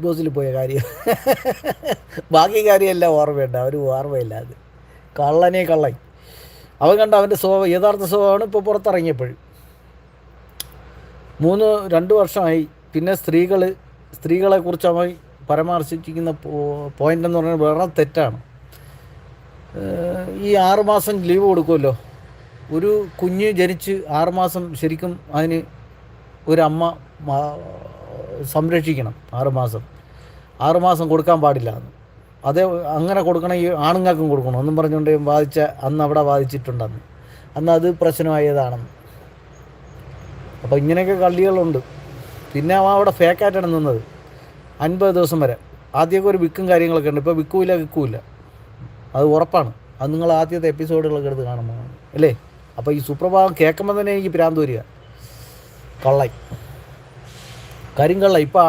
ബോസിൽ പോയ കാര്യം. ബാക്കി കാര്യമെല്ലാം ഓർമ്മയുണ്ട്. അവർ ഓർമ്മയില്ല അത്. കള്ളനെ കള്ളൻ. അവൻ കണ്ട അവന്റെ സ്വഭാവം യഥാർത്ഥ സ്വഭാവമാണ് ഇപ്പോൾ പുറത്തിറങ്ങിയപ്പോഴും. മൂന്ന് രണ്ട് വർഷമായി. പിന്നെ സ്ത്രീകൾ സ്ത്രീകളെക്കുറിച്ച് അവൻ പരാമർശിച്ചിരിക്കുന്ന പോയിന്റ് എന്ന് പറയുന്നത് വേറെ തെറ്റാണ്. ഈ ആറുമാസം ലീവ് കൊടുക്കുമല്ലോ. ഒരു കുഞ്ഞ് ജനിച്ച് ആറുമാസം ശരിക്കും അതിന് ഒരമ്മ സംരക്ഷിക്കണം ആറുമാസം ആറുമാസം കൊടുക്കാൻ പാടില്ല. എന്ന് അതേ അങ്ങനെ കൊടുക്കണം ഈ ആണുങ്ങൾക്കും കൊടുക്കണം. ഒന്നും പറഞ്ഞുകൊണ്ട് ബാധിച്ച അന്ന് അവിടെ ബാധിച്ചിട്ടുണ്ടെന്ന് അന്ന് അത് പ്രശ്നമായതാണെന്ന്. അപ്പോൾ ഇങ്ങനെയൊക്കെ കള്ളികളുണ്ട്. പിന്നെ ആ അവിടെ ഫേക്കായിട്ടാണ് നിന്നത്. അൻപത് ദിവസം വരെ. ആദ്യമൊക്കെ ഒരു വിക്കും കാര്യങ്ങളൊക്കെ ഉണ്ട്. ഇപ്പോൾ വിൽക്കൂല വിൽക്കൂല അത് ഉറപ്പാണ്. അത് നിങ്ങൾ ആദ്യത്തെ എപ്പിസോഡുകളൊക്കെ എടുത്ത് കാണുമ്പോൾ. അല്ലേ? അപ്പോൾ ഈ സുപ്രഭാതം കേൾക്കുമ്പോൾ തന്നെ എനിക്ക് പ്രാന്ത് വരിക. കള്ളൻ. കരിങ്കള്ള ഇപ്പോൾ